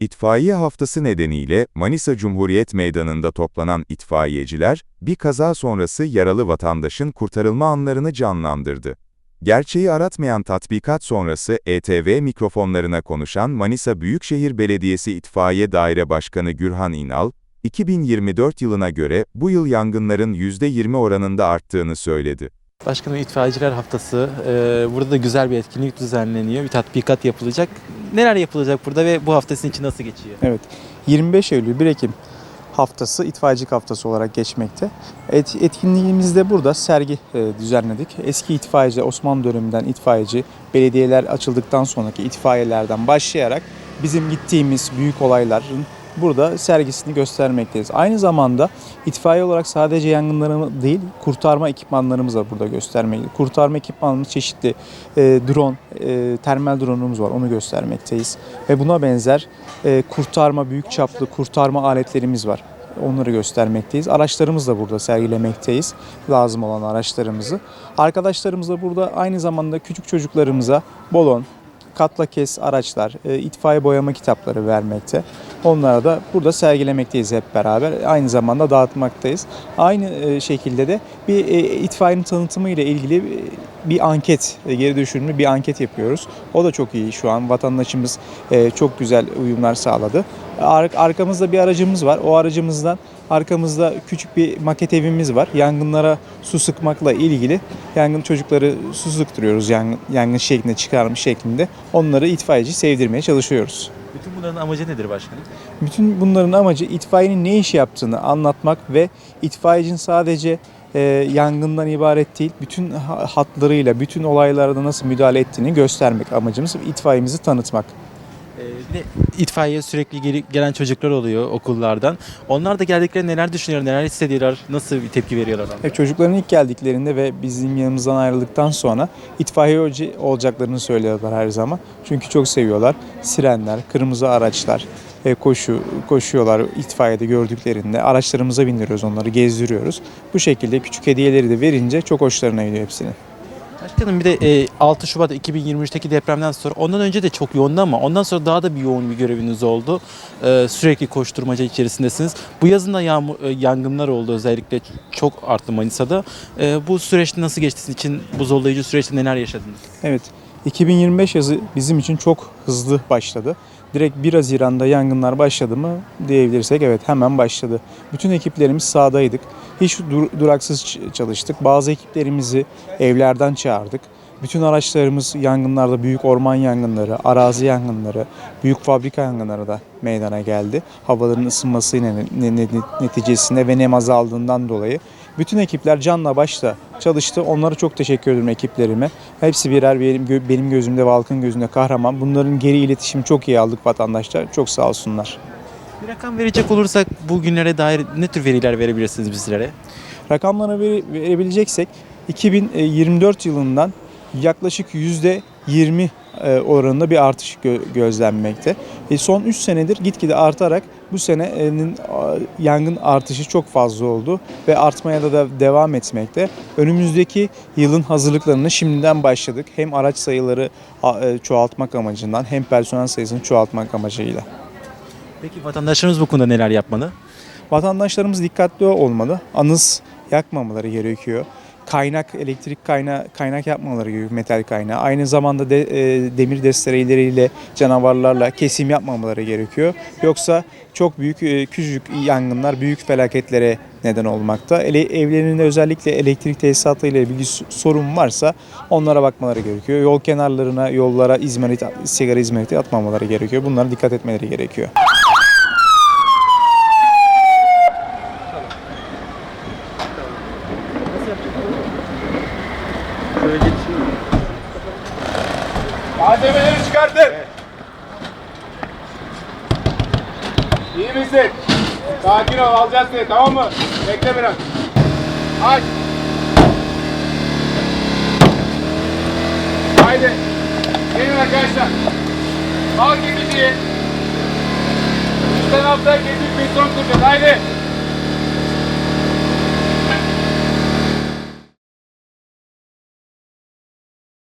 İtfaiye haftası nedeniyle Manisa Cumhuriyet Meydanı'nda toplanan itfaiyeciler, bir kaza sonrası yaralı vatandaşın kurtarılma anlarını canlandırdı. Gerçeği aratmayan tatbikat sonrası ETV mikrofonlarına konuşan Manisa Büyükşehir Belediyesi İtfaiye Daire Başkanı Gürhan İnal, 2024 yılına göre bu yıl yangınların %20 oranında arttığını söyledi. Başkanım İtfaiyeciler Haftası. Ee, burada da güzel bir etkinlik düzenleniyor. Bir tatbikat yapılacak. Neler yapılacak burada ve bu hafta sizin için nasıl geçiyor? Evet. 25 Eylül 1 Ekim haftası itfaiyecilik haftası olarak geçmekte. Et, etkinliğimizde burada sergi e, düzenledik. Eski itfaiyeci, Osmanlı döneminden itfaiyeci, belediyeler açıldıktan sonraki itfaiyelerden başlayarak bizim gittiğimiz büyük olayların burada sergisini göstermekteyiz. Aynı zamanda itfaiye olarak sadece yangınları değil, kurtarma ekipmanlarımızı da burada göstermekteyiz. Kurtarma ekipmanımız çeşitli e, drone, e, termal drone'umuz var, onu göstermekteyiz. Ve buna benzer e, kurtarma, büyük çaplı kurtarma aletlerimiz var. Onları göstermekteyiz. Araçlarımızı da burada sergilemekteyiz. Lazım olan araçlarımızı. Arkadaşlarımız da burada aynı zamanda küçük çocuklarımıza balon, katla kes araçlar, e, itfaiye boyama kitapları vermekte. Onlara da burada sergilemekteyiz hep beraber. Aynı zamanda dağıtmaktayız. Aynı e, şekilde de bir e, itfaiyenin tanıtımı ile ilgili e, bir anket, geri dönüşümlü bir anket yapıyoruz. O da çok iyi şu an. Vatandaşımız çok güzel uyumlar sağladı. Ar- arkamızda bir aracımız var. O aracımızdan arkamızda küçük bir maket evimiz var. Yangınlara su sıkmakla ilgili yangın çocukları su sıktırıyoruz yangın, yangın şeklinde çıkarmış şeklinde. Onları itfaiyeci sevdirmeye çalışıyoruz. Bütün bunların amacı nedir başkanım? Bütün bunların amacı itfaiyenin ne iş yaptığını anlatmak ve itfaiyecinin sadece e, yangından ibaret değil, bütün ha- hatlarıyla, bütün olaylarda nasıl müdahale ettiğini göstermek amacımız. itfaiyemizi tanıtmak. Ee, itfaiye sürekli gelen çocuklar oluyor okullardan. Onlar da geldiklerinde neler düşünüyorlar, neler hissediyorlar, nasıl bir tepki veriyorlar? Hep çocukların ilk geldiklerinde ve bizim yanımızdan ayrıldıktan sonra itfaiyeci olacaklarını söylüyorlar her zaman. Çünkü çok seviyorlar. Sirenler, kırmızı araçlar, e, koşu koşuyorlar itfaiyede gördüklerinde. Araçlarımıza bindiriyoruz onları, gezdiriyoruz. Bu şekilde küçük hediyeleri de verince çok hoşlarına gidiyor hepsinin. Başkanım bir de e, 6 Şubat 2023'teki depremden sonra ondan önce de çok yoğundu ama ondan sonra daha da bir yoğun bir göreviniz oldu. Ee, sürekli koşturmaca içerisindesiniz. Bu yazın da yağmur, e, yangınlar oldu özellikle çok arttı Manisa'da. Ee, bu süreçte nasıl geçti sizin için? Bu zorlayıcı süreçte neler yaşadınız? Evet, 2025 yazı bizim için çok hızlı başladı. Direkt 1 Haziran'da yangınlar başladı mı diyebilirsek evet hemen başladı. Bütün ekiplerimiz sahadaydık. Hiç dur- duraksız çalıştık. Bazı ekiplerimizi evlerden çağırdık. Bütün araçlarımız yangınlarda büyük orman yangınları, arazi yangınları, büyük fabrika yangınları da meydana geldi. Havaların ısınması ne- ne- ne- neticesinde ve nem azaldığından dolayı. Bütün ekipler canla başla çalıştı. Onlara çok teşekkür ederim ekiplerime. Hepsi birer benim, benim gözümde ve halkın gözünde kahraman. Bunların geri iletişimi çok iyi aldık vatandaşlar. Çok sağ olsunlar. Bir rakam verecek olursak bugünlere dair ne tür veriler verebilirsiniz bizlere? Rakamlara vere- verebileceksek 2024 yılından yaklaşık %20 e, oranında bir artış gö- gözlenmekte. E, son 3 senedir gitgide artarak bu senenin a, yangın artışı çok fazla oldu ve artmaya da, da devam etmekte. Önümüzdeki yılın hazırlıklarını şimdiden başladık. Hem araç sayıları e, çoğaltmak amacından hem personel sayısını çoğaltmak amacıyla. Peki vatandaşlarımız bu konuda neler yapmalı? Vatandaşlarımız dikkatli olmalı. Anız yakmamaları gerekiyor. Kaynak, elektrik kaynağı, kaynak yapmaları gerekiyor, metal kaynağı. Aynı zamanda de, e, demir destereyleriyle, canavarlarla kesim yapmamaları gerekiyor. Yoksa çok büyük, e, küçücük yangınlar büyük felaketlere neden olmakta. Ele, evlerinde özellikle elektrik tesisatıyla ilgili s- sorun varsa onlara bakmaları gerekiyor. Yol kenarlarına, yollara izmarit, sigara izmariti atmamaları gerekiyor. Bunlara dikkat etmeleri gerekiyor. Malzemeleri çıkartın. İyi misin? Sakin ol alacağız seni tamam mı? Bekle biraz. Aç. Haydi. Gelin arkadaşlar. Al gemiciyi. Üstten altta gemik beton kuracağız. Haydi.